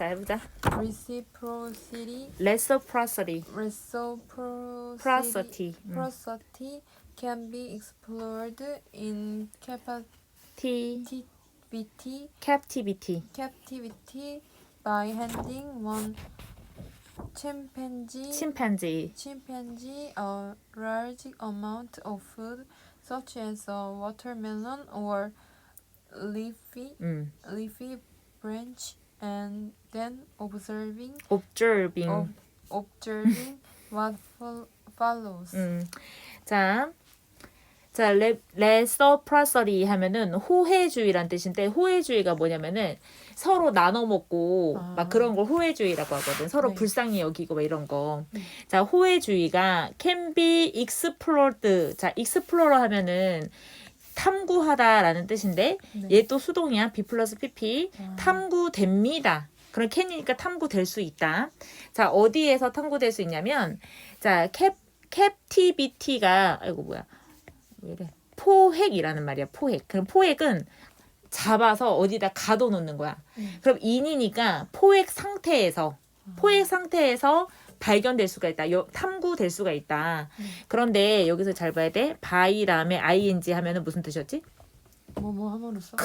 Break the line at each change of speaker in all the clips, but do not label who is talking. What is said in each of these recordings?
자 해보자.
reciprocity,
reciprocity.
reciprocity,
Prosody. 음.
prosody can be explored in
T
captivity,
captivity.
captivity by handing one chimpanzee,
침팬지.
chimpanzee a large amount of food, such as a watermelon or leafy
음.
leafy branch, and then observing
observing.
ob- observing what fol- follows.
음. 자. 자, 레, reciprocity 하면은 호혜주의란 뜻인데 호혜주의가 뭐냐면은 서로 나눠 먹고
아.
막 그런 걸 호혜주의라고 하거든. 서로
네.
불쌍히 여기고 막 이런 거.
네.
자, 호혜주의가 can be explored. 자, explore 하면은 탐구하다라는 뜻인데
네.
얘또 수동이야. B 플러스 PP.
아.
탐구됩니다. 그럼 can이니까 탐구될 수 있다. 자, 어디에서 탐구될 수 있냐면 자, 캡 captivity가 아이고 뭐야. 왜 이래? 포획이라는 말이야. 포획. 그럼 포획은 잡아서 어디다 가둬 놓는 거야.
음.
그럼 인이니까 포획 상태에서 포획 상태에서 발견될 수가 있다. 여- 탐구될 수가 있다.
음.
그런데 여기서 잘 봐야 돼. 다음에 ing 하면은 무슨 뜻이었지?
뭐 뭐 함으로써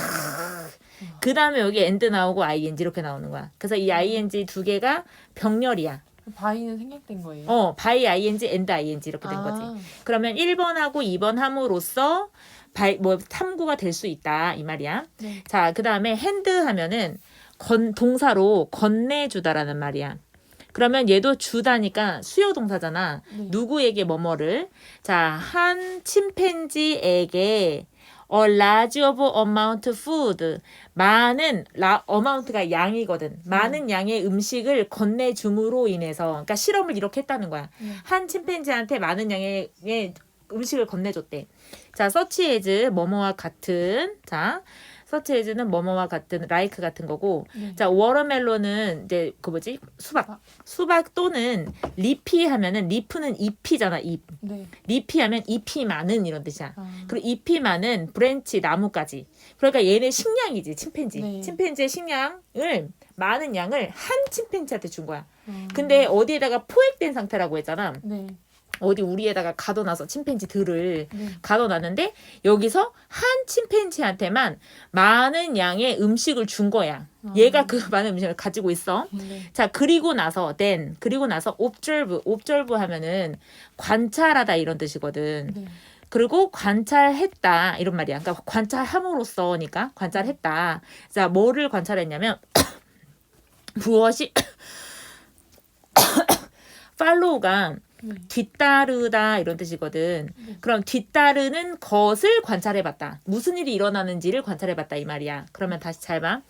그 다음에 여기 end 나오고 ing 이렇게 나오는 거야. 그래서 이 ing 두 개가 병렬이야.
바위는 생략된 거예요.
어, by ing, end ing 이렇게 된 거지.
아,
그러면 1번하고 2번 함으로써 발, 뭐 탐구가 될 수 있다 이 말이야.
네.
자, 그 다음에 핸드 하면은 건 동사로 건네주다라는 말이야. 그러면 얘도 주다니까 수요 동사잖아.
네.
누구에게 뭐뭐를 자, 한 침팬지에게 a large of amount food 많은 라 amount가 양이거든. 많은 양의 음식을 건네줌으로 인해서 그러니까 실험을 이렇게 했다는 거야.
네.
한 침팬지한테 많은 양의 의 음식을 건네줬대. 자, 서치 에즈 뭐뭐와 같은 자, 서치 에즈는 뭐뭐와 같은 라이크 같은 거고
네.
자, 워터멜론은 이제 그 뭐지? 수박.
수박.
수박 또는 리피 하면은 리프는 잎이잖아, 잎.
네.
리피 하면 잎이 많은 이런 뜻이야.
아,
그리고 잎이 많은 브랜치 나무까지. 그러니까 얘네 식량이지, 침팬지.
네.
침팬지의 식량을 많은 양을 한 침팬지한테 준 거야.
아,
근데 어디에다가 포획된 상태라고 했잖아.
네.
어디 우리에다가 가둬놔서 침팬지 들을
네.
가둬놨는데 여기서 한 침팬지한테만 많은 양의 음식을 준 거야.
아.
얘가 그 많은 음식을 가지고 있어.
네.
자 그리고 나서 then 그리고 나서 observe observe 하면은 관찰하다 이런 뜻이거든.
네.
그리고 관찰했다 이런 말이야. 그러니까 관찰함으로써니까 관찰했다. 자 뭐를 관찰했냐면 무엇이
네.
뒤따르다 이런 뜻이거든.
네.
그럼 뒤따르는 것을 관찰해봤다. 무슨 일이 일어나는지를 관찰해봤다 이 말이야. 그러면 다시 잘 봐.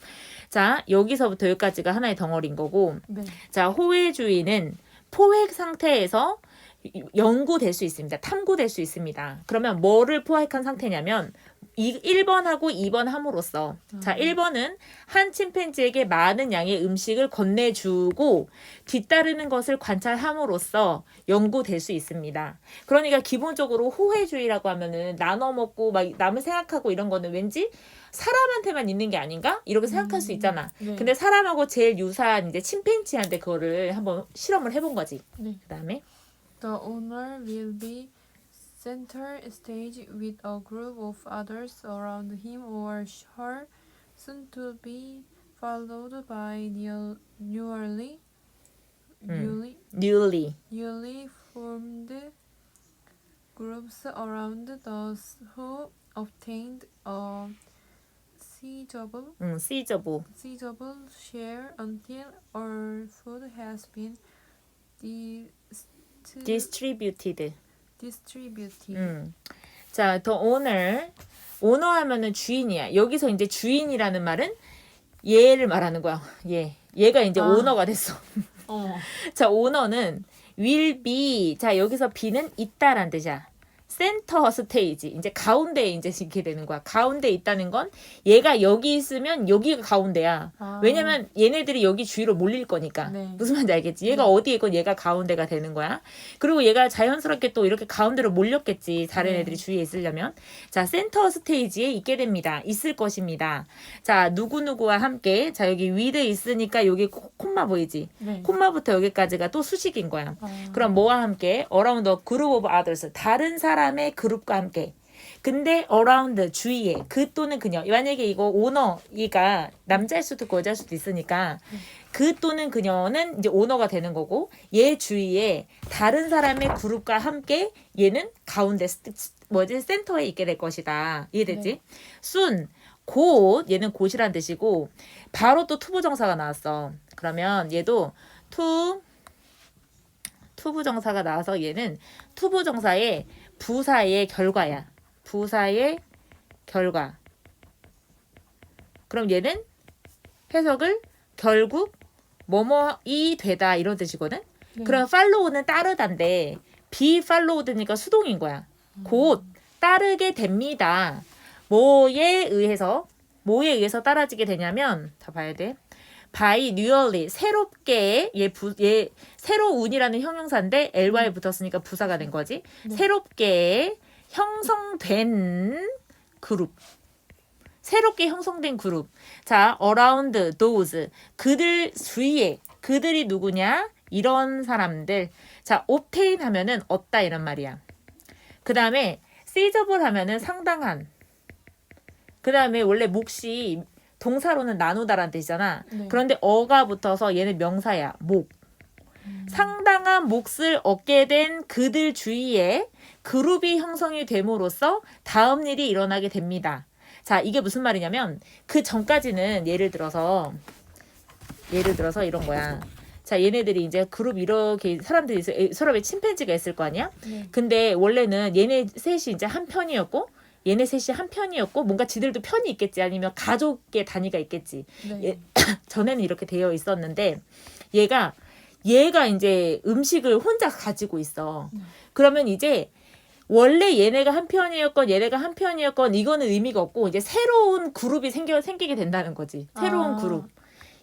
자 여기서부터 여기까지가 하나의 덩어리인 거고.
네.
자 호외주의는 포획 상태에서 연구될 수 있습니다. 탐구될 수 있습니다. 그러면 뭐를 포획한 상태냐면 이 1번하고 2번 함으로써 자
음.
1번은 한 침팬지에게 많은 양의 음식을 건네주고 뒤따르는 것을 관찰함으로써 연구될 수 있습니다. 그러니까 기본적으로 호혜주의라고 하면은 나눠 먹고 막 남을 생각하고 이런 거는 왠지 사람한테만 있는 게 아닌가 이렇게 생각할 수 있잖아.
네.
근데 사람하고 제일 유사한 이제 침팬지한테 그거를 한번 실험을 해본 거지.
네.
그다음에
The owner will be center stage with a group of others around him or her, soon to be followed by new, newly,
음.
newly,
newly
newly formed groups around those who obtained a seizable,
음, hmm, seizable
seizable share until all food has been dis-
distributed.
Distributed.
음. 자, the owner 오너 하면은 주인이야. 여기서 이제 주인이라는 말은 얘를 말하는 거야. 얘. 얘가 이제
아.
오너가 됐어.
어.
자, 오너는 will be. 자, 여기서 be는 있다란 뜻이야. 센터 스테이지 이제 가운데에 이제 있게 되는 거야. 가운데 있다는 건 얘가 여기 있으면 여기가 가운데야.
아.
왜냐면 얘네들이 여기 주위로 몰릴 거니까.
네.
무슨 말인지 알겠지? 얘가 어디에 있건 얘가 가운데가 되는 거야. 그리고 얘가 자연스럽게 또 이렇게 가운데로 몰렸겠지. 다른
네.
애들이 주위에 있으려면. 자, 센터 스테이지에 있게 됩니다. 있을 것입니다. 자, 누구 누구와 함께. 자, 여기 위드 있으니까 여기 코- 콤마 보이지?
네.
콤마부터 여기까지가 또 수식인 거야.
아.
그럼 뭐와 함께? a group of others. 다른 사람 의 그룹과 함께. 근데 around 주위에 그 또는 그녀 만약에 이거 오너 이가 남자일 수도 있고 여자일 수도 있으니까 그 또는 그녀는 이제 오너가 되는 거고 얘 주위에 다른 사람의 그룹과 함께 얘는 가운데 뭐지 센터에 있게 될 것이다 이해됐지?
네.
순 곧 얘는 곧이란 뜻이고 바로 또 투부정사가 나왔어 그러면 얘도 투 투부정사가 나와서 얘는 투부정사의 부사의 결과야. 부사의 결과. 그럼 얘는 해석을 결국 뭐뭐이 되다 이런 뜻이거든.
네.
그럼 follow는 따르다인데 be followed니까 수동인 거야. 곧 따르게 됩니다. 뭐에 의해서 뭐에 의해서 따라지게 되냐면 다 봐야 돼. By newly 새롭게 얘 부 얘 새로운이라는 형용사인데 ly에 붙었으니까 부사가 된 거지.
네.
새롭게 형성된 그룹. 새롭게 형성된 그룹. 자, around those. 그들 주위에. 그들이 누구냐? 이런 사람들. 자, obtain 하면은 얻다 이런 말이야. 그 다음에 seizable 하면은 상당한. 그 다음에 원래 몫이 동사로는 나누다라는 뜻이잖아.
네.
그런데 어가 붙어서 얘는 명사야. 목. 상당한 몫을 얻게 된 그들 주위에 그룹이 형성이 됨으로써 다음 일이 일어나게 됩니다. 자, 이게 무슨 말이냐면 그 전까지는 예를 들어서 예를 들어서 이런 거야. 자, 얘네들이 이제 그룹 이렇게 사람들이 있어 에, 서로 왜 침팬지가 있을 거 아니야?
네.
근데 원래는 얘네 셋이 이제 한 편이었고 얘네 셋이 한 편이었고 뭔가 지들도 편이 있겠지 아니면 가족의 단위가 있겠지.
네.
예. 전에는 이렇게 되어 있었는데 얘가 얘가 이제 음식을 혼자 가지고 있어. 그러면 이제 원래 얘네가 한 편이었건 얘네가 한 편이었건 이거는 의미가 없고 이제 새로운 그룹이 생겨 생기게 된다는 거지. 새로운
아.
그룹.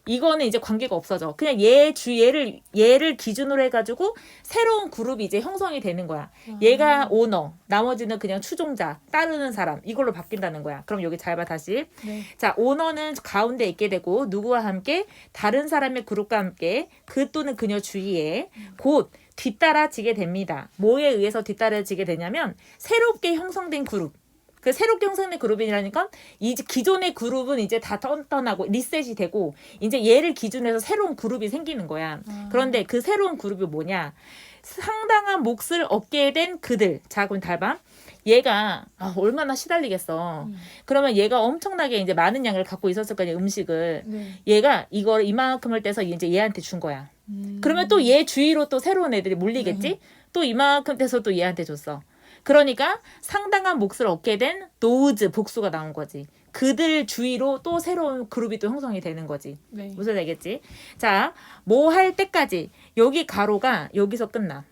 이거는 이제 관계가 없어져. 그냥 얘 주 얘를 얘를 기준으로 해가지고 새로운 그룹이 이제 형성이 되는 거야. 얘가 오너, 나머지는 그냥 추종자, 따르는 사람 이걸로 바뀐다는 거야. 그럼 여기 잘 봐 다시.
네.
자, 오너는 가운데 있게 되고 누구와 함께 다른 사람의 그룹과 함께 그 또는 그녀 주위에 곧 뒤따라지게 됩니다. 뭐에 의해서 뒤따라지게 되냐면 새롭게 형성된 그룹. 그 새롭게 형성된 그룹이라니까 이제 기존의 그룹은 이제 다 턴- 떠나고 리셋이 되고 이제 얘를 기준으로 해서 새로운 그룹이 생기는 거야.
아.
그런데 그 새로운 그룹이 뭐냐? 상당한 몫을 얻게 된 그들. 자, 그럼 달밤. 얘가 아, 얼마나 시달리겠어.
음.
그러면 얘가 엄청나게 이제 많은 양을 갖고 있었을 거 아니야 음식을.
네.
얘가 이걸 이만큼을 떼서 이제 얘한테 준 거야.
음.
그러면 또 얘 주위로 또 새로운 애들이 몰리겠지?
네.
또 이만큼 떼서 또 얘한테 줬어. 그러니까 상당한 몫을 얻게 된 노즈 복수가 나온 거지. 그들 주위로 또 새로운 그룹이 또 형성이 되는 거지.
네.
무슨 얘기겠지? 자, 뭐 할 때까지 여기 가로가 여기서 끝나.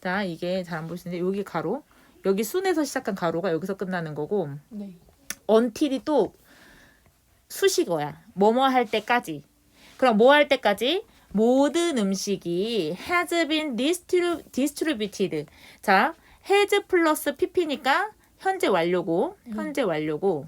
자, 이게 잘 안 보시는데 여기 가로, 여기 순에서 시작한 가로가 여기서 끝나는 거고
네.
언틸이 또 수식어야. 뭐뭐 할 때까지. 그럼 뭐 할 때까지? 모든 음식이 has been distribu- distributed. 자, has 플러스 pp니까 현재 완료고, 현재 완료고.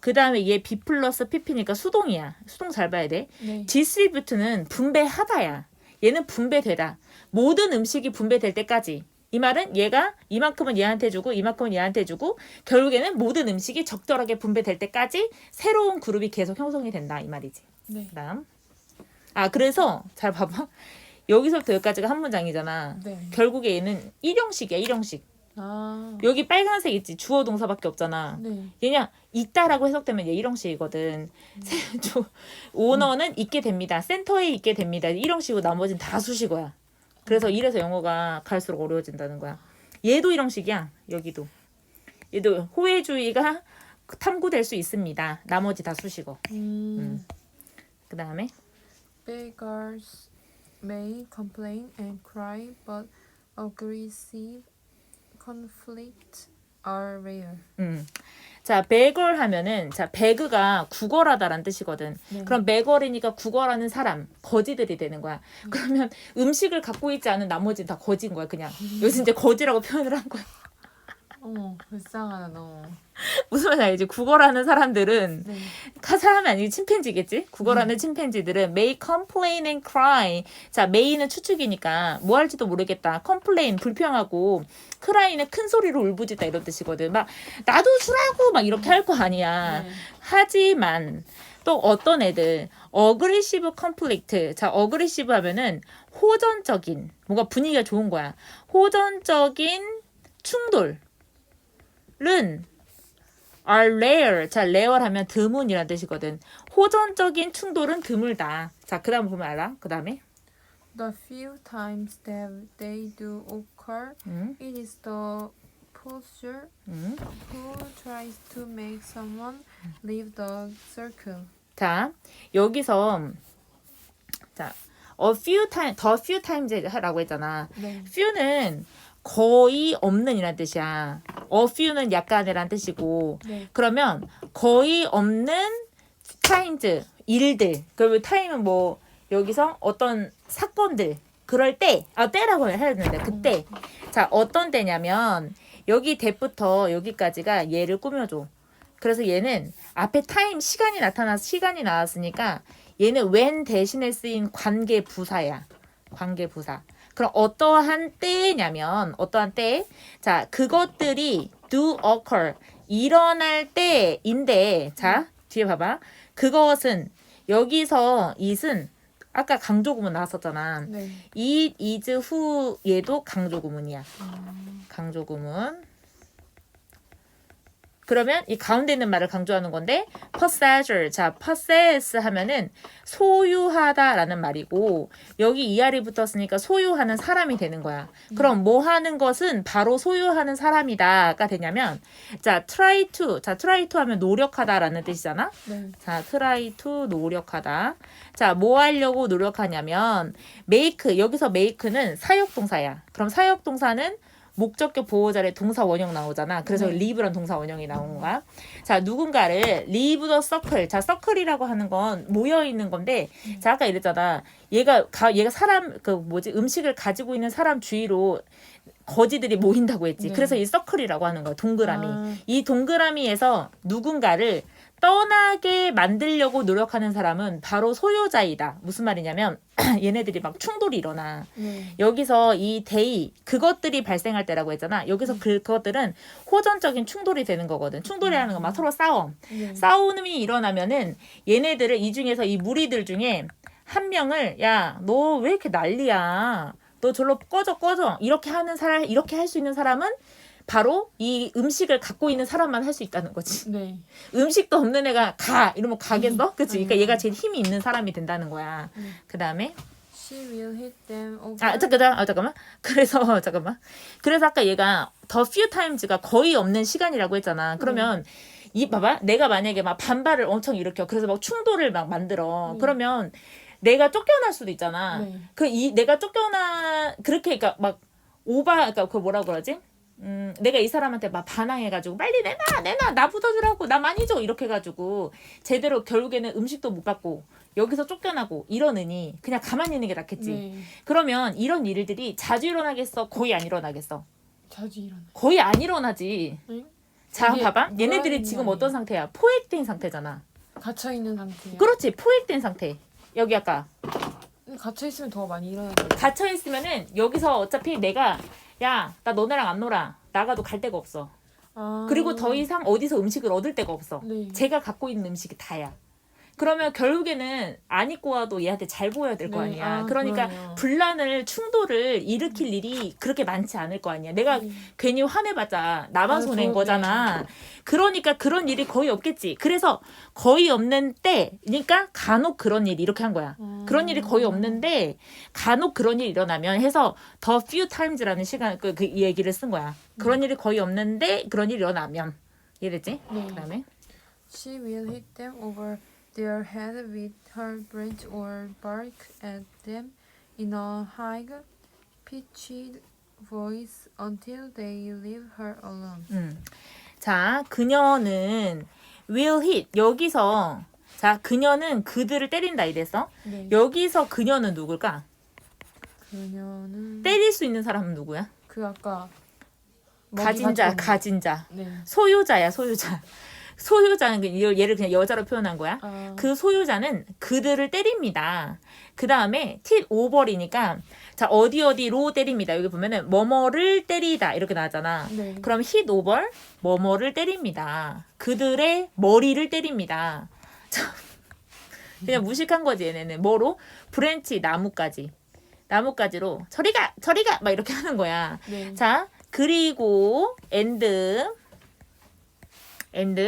그 다음에 얘 be 플러스 pp니까 수동이야. 수동 잘 봐야 돼.
네.
distribute는 분배하다야. 얘는 분배되다. 모든 음식이 분배될 때까지. 이 말은 얘가 이만큼은 얘한테 주고 이만큼은 얘한테 주고 결국에는 모든 음식이 적절하게 분배될 때까지 새로운 그룹이 계속 형성이 된다 이 말이지.
네.
그다음 아 그래서 잘 봐봐 여기서부터 여기까지가 한 문장이잖아.
네.
결국에 얘는 일형식이야 일형식.
아.
여기 빨간색 있지 주어 동사밖에 없잖아.
네.
얘냐 있다라고 해석되면 얘 일형식이거든. 세- 조- 오너는 있게 됩니다. 센터에 있게 됩니다. 일형식이고 나머지는 다 수식어야. 그래서 이래서 영어가 갈수록 어려워진다는 거야. 얘도 일형식이야. 여기도. 얘도 호혜주의가 탐구될 수 있습니다. 나머지 다 수식어.
음.
그 다음에
Beggars may complain and cry, but aggressive conflict are rare.
음. 자, beggar 하면은 자, beg가 구걸하다라는 뜻이거든.
네.
그럼 beggar이니까 구걸하는 사람, 거지들이 되는 거야. 그러면 음식을 갖고 있지 않은 나머지는 다 거지인 거야, 그냥. 요즘 이제 거지라고 표현을 한 거야.
어머 불쌍하다 너무.
무슨 말인지 알지? 구걸하는 사람들은
네.
카 사람이 아니고 침팬지겠지? 구걸하는 침팬지들은 may complain and cry. 자, may는 추측이니까 뭐 할지도 모르겠다. complain 불평하고 cry는 큰 소리로 울부짖다 이런 뜻이거든. 막 나도 주라고 막 이렇게 할 거 아니야.
네.
하지만 또 어떤 애들 어그리시브 컨플릭트 자 어그리시브 하면은 호전적인 뭔가 분위기가 좋은 거야 호전적인 충돌 은 are rare 자 rare 하면 드문이라는 뜻이거든 호전적인 충돌은 드물다 자 그다음 보면 알아 그 다음에
The few times that they do occur,
음,
it is the poser
음.
who tries to make someone leave the circle.
자 여기서 자 a few time the few times라고 했잖아
네.
few는 거의 없는 이란 뜻이야. a few는 약간이란 뜻이고
네.
그러면 거의 없는 times 일들 그리고 time은 뭐 여기서 어떤 사건들 그럴 때 아 때라고 해야 되는데 그때 자 어떤 때냐면 여기 대부터 여기까지가 얘를 꾸며줘. 그래서 얘는 앞에 타임 시간이 나타나서 시간이 나왔으니까 얘는 when 대신에 쓰인 관계 부사야. 관계 부사. 그럼 어떠한 때냐면 어떠한 때? 자, 그것들이 do occur 일어날 때인데 자, 뒤에 봐 봐. 그것은 여기서 it은 아까 강조 구문 나왔었잖아.
네.
it is who 얘도 강조 구문이야. 강조 구문. 그러면 이 가운데 있는 말을 강조하는 건데 possessor 자 possess 하면은 소유하다라는 말이고 여기 이알이 붙었으니까 소유하는 사람이 되는 거야. 그럼 뭐 하는 것은 바로 소유하는 사람이다가 되냐면 자 try to 자 try to 하면 노력하다라는 뜻이잖아.
네.
자, try to 노력하다. 자, 뭐 하려고 노력하냐면 make 여기서 make는 사역 동사야. 그럼 사역 동사는 목적격 보호자의 동사 원형 나오잖아. 그래서
네.
leave란 동사 원형이 나온 거야. 자, 누군가를 leave the circle. 자, circle이라고 하는 건 모여 있는 건데, 자 아까 이랬잖아. 얘가 가, 얘가 사람 그 뭐지 음식을 가지고 있는 사람 주위로 거지들이 모인다고 했지.
네.
그래서 이 서클이라고 하는 거야. 동그라미.
아.
이 동그라미에서 누군가를 떠나게 만들려고 노력하는 사람은 바로 소유자이다. 무슨 말이냐면 얘네들이 막 충돌이 일어나.
네.
여기서 이 데이 그것들이 발생할 때라고 했잖아. 여기서 그, 그것들은 호전적인 충돌이 되는 거거든. 충돌이라는 건 막 서로 싸움.
네.
싸움이 일어나면은 얘네들을 이 중에서 이 무리들 중에 한 명을 야 너 왜 이렇게 난리야 너 절로 꺼져 꺼져 이렇게 하는 사람 이렇게 할 수 있는 사람은 바로 이 음식을 갖고 있는 사람만 할 수 있다는 거지.
네.
음식도 없는 애가 가! 이러면 가겠어? 그치? 그러니까
음.
얘가 제일 힘이 있는 사람이 된다는 거야.
음.
그 다음에
She will hit them over.
아 잠깐 아, 잠깐만. 그래서 잠깐만. 그래서 아까 얘가 더 few times가 거의 없는 시간이라고 했잖아. 그러면 이 봐봐. 내가 만약에 막 반발을 엄청 일으켜. 그래서 막 충돌을 막 만들어.
음.
그러면 내가 쫓겨날 수도 있잖아.
네.
그 이 내가 쫓겨나 그렇게 그러니까 막 오바 그러니까 그 뭐라 그러지 음 내가 이 사람한테 막 반항해가지고 빨리 내놔 내놔 나 묻어주라고 나 많이 줘 이렇게 해가지고 제대로 결국에는 음식도 못 받고 여기서 쫓겨나고 이러느니 그냥 가만히 있는 게 낫겠지
네.
그러면 이런 일들이 자주 일어나겠어? 거의 안 일어나겠어?
자주 일어나.
거의 안 일어나지.
응?
자,
이게
봐봐.
뭐라는
얘네들이 지금? 어떤 상태야? 포획된 상태잖아.
갇혀 있는 상태예요.
그렇지. 포획된 상태. 여기 아까
갇혀 있으면 더 많이 일어나요.
갇혀 있으면은 여기서 어차피 내가 야, 나 너네랑 안 놀아. 나가도 갈 데가 없어.
아.
그리고 더 이상 어디서 음식을 얻을 데가 없어.
네.
제가 갖고 있는 음식이 다야. 그러면 결국에는 안 입고 와도 얘한테 잘 보여야 될 거
네.
아니야.
아,
그러니까
그러네요.
분란을 충돌을 일으킬 일이 그렇게 많지 않을 거 아니야. 내가
네.
괜히 화내봤자 나만
아,
손해인
저-
거잖아. 그러니까 그런 일이 거의 없겠지. 그래서 거의 없는 때, 그러니까 간혹 그런 일이 이렇게 한 거야.
음.
그런 일이 거의 없는데 간혹 그런 일이 일어나면 해서 더 few times라는 시간 그, 그 얘기를 쓴 거야. 그런 일이 거의 없는데 그런 일이 일어나면 이해됐지?
네.
그다음에
She will hit them over their head with her branch or bark at them in a high pitched voice until they leave her alone.
음. 자, 그녀는 will hit 여기서 자, 그녀는 그들을 때린다 이래서
네.
여기서 그녀는 누굴까?
그녀는
때릴 수 있는 사람은 누구야?
그 아까
가진 자, 가진 자.
네.
소유자야, 소유자. 소유자는 그- 얘를 그냥 여자로 표현한 거야.
아,
그 소유자는 그들을 때립니다. 그 다음에 tit 오버리니까 자 어디 어디로 때립니다. 여기 보면은 뭐뭐를 때리다 이렇게 나왔잖아.
네.
그럼 over 뭐뭐를 때립니다. 그들의 머리를 때립니다. 참 그냥 무식한 거지 얘네는 뭐로 브랜치 나무까지 나무까지로 저리가 저리가 막 이렇게 하는 거야.
네.
자, 그리고 and and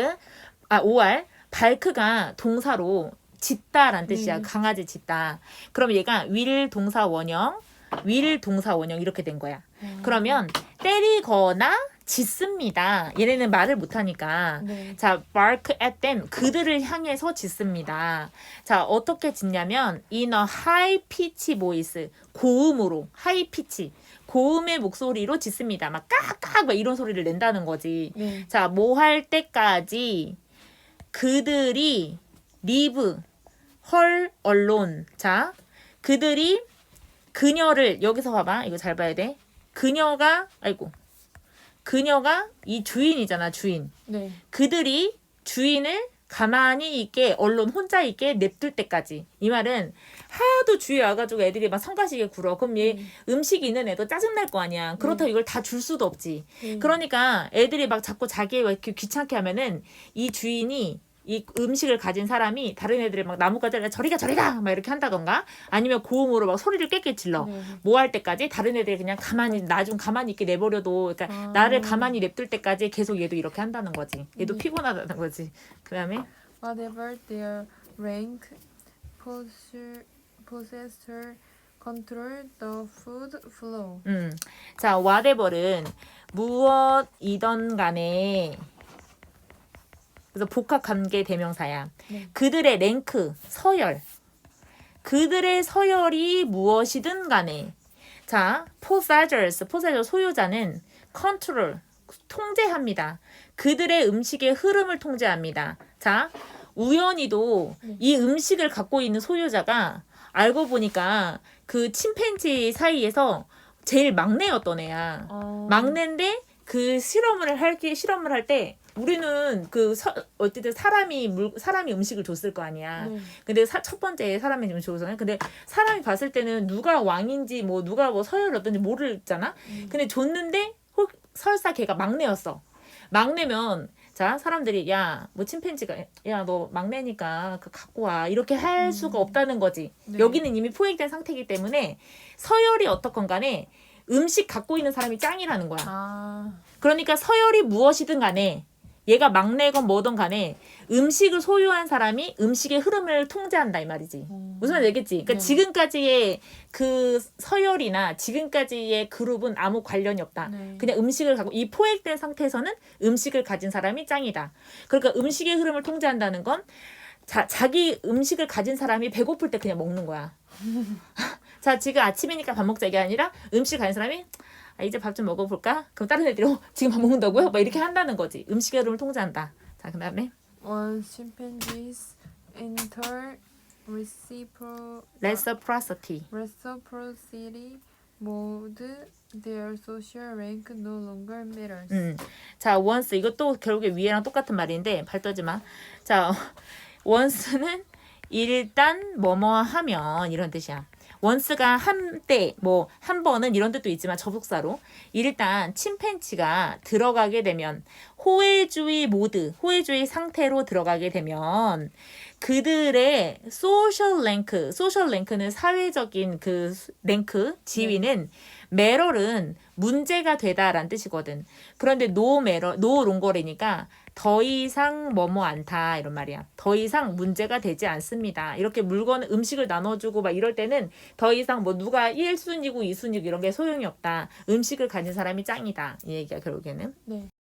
아 5알 발크가 동사로 짖다라는 뜻이야.
네.
강아지 짖다. 그럼 얘가 will 동사 원형, will 동사 원형 이렇게 된 거야.
아,
그러면 때리거나 짖습니다. 얘네는 말을 못 하니까.
네.
자, bark at them. 그들을 향해서 짖습니다. 자, 어떻게 짖냐면 in a high pitch voice. 고음으로 high pitch. 고음의 목소리로 짖습니다. 막 깍깍 막 이런 소리를 낸다는 거지.
네.
자, 뭐 할 때까지 그들이 live her alone. 자, 그들이 그녀를 여기서 봐봐. 이거 잘 봐야 돼. 그녀가 아이고. 그녀가 이 주인이잖아, 주인.
네.
그들이 주인을 가만히 있게 언론 혼자 있게 냅둘 때까지 이 말은 하도 주위에 와가지고 애들이 막 성가시게 굴어 그럼 얘
음.
음식 있는 애도 짜증날 거 아니야 그렇다고 이걸 다 줄 수도 없지
네.
그러니까 애들이 막 자꾸 자기 왜 이렇게 귀찮게 하면은 이 주인이 이 음식을 가진 사람이 다른 애들을 막 나뭇가지 저리가 저리가 막 이렇게 한다던가 아니면 고음으로 막 소리를 꽥꽥 질러
네.
뭐할 때까지 다른 애들이 그냥 가만히 나 좀 가만히 있게 내버려도 그러니까
아.
나를 가만히 냅둘 때까지 계속 얘도 이렇게 한다는 거지 얘도
네.
피곤하다는 거지 그다음에
Whatever their rank, possessor, possessor control the food flow.
음 자 whatever은 무엇이던 간에 그래서 복합 관계 대명사야
네.
그들의 랭크 서열 그들의 서열이 무엇이든 간에 자 possessors possessor 소유자는 control 통제합니다. 그들의 음식의 흐름을 통제합니다. 자, 우연히도 이 음식을 갖고 있는 소유자가 알고 보니까 그 침팬지 사이에서 제일 막내였던 애야.
어,
막내인데 그 실험을 할게 실험을 할 때 우리는 그 서, 어쨌든 사람이 물 사람이 음식을 줬을 거 아니야.
네.
근데 사, 첫 번째 사람이 좀 좋잖아요. 근데 사람이 봤을 때는 누가 왕인지 뭐 누가 뭐 서열이 어떤지 모르잖아.
음.
근데 줬는데 혹 설사 걔가 막내였어. 막내면 자 사람들이 야 뭐 침팬지가 야 너 막내니까 그 갖고 와 이렇게 할
음.
수가 없다는 거지.
네.
여기는 이미 포획된 상태이기 때문에 서열이 어떻건 간에 음식 갖고 있는 사람이 짱이라는 거야.
아,
그러니까 서열이 무엇이든 간에 얘가 막내건 뭐든 간에 음식을 소유한 사람이 음식의 흐름을 통제한다 이 말이지.
어,
무슨 말인지 알겠지? 그러니까
네.
지금까지의 그 서열이나 지금까지의 그룹은 아무 관련이 없다.
네.
그냥 음식을 갖고 이 포획된 상태에서는 음식을 가진 사람이 짱이다. 그러니까 음식의 흐름을 통제한다는 건 자, 자기 음식을 가진 사람이 배고플 때 그냥 먹는 거야. 자, 지금 아침이니까 밥 먹자 이게 아니라 음식 가진 사람이 아, 이제 밥 좀 먹어볼까? 그럼 다른 애들이 어, 지금 밥 먹는다고요? 막 이렇게 한다는 거지. 음식의 흐름을 통제한다. 자, 그 다음에
Once chimpanzees enter recipro
reciprocity.
reciprocity mode, their social rank no longer matters.
음. 자, once 이것도 결국에 위에랑 똑같은 말인데 발 떠지 마. 자, once는 일단 뭐뭐 하면 이런 뜻이야. Once가 한때 뭐 한 번은 이런 뜻도 있지만 접속사로 일단 침팬치가 들어가게 되면 호혜주의 모드, 호혜주의 상태로 들어가게 되면 그들의 소셜 랭크, 소셜 랭크는 사회적인 그 랭크, 지위는 메럴은 문제가 되다라는 뜻이거든. 그런데 노 메럴, 노 롱거리니까 더 이상 뭐뭐 않다 이런 말이야. 더 이상 문제가 되지 않습니다. 이렇게 물건 음식을 나눠주고 막 이럴 때는 더 이상 뭐 누가 1순위고 2순위고 이런 게 소용이 없다. 음식을 가진 사람이 짱이다. 이 얘기야 결국에는.
네.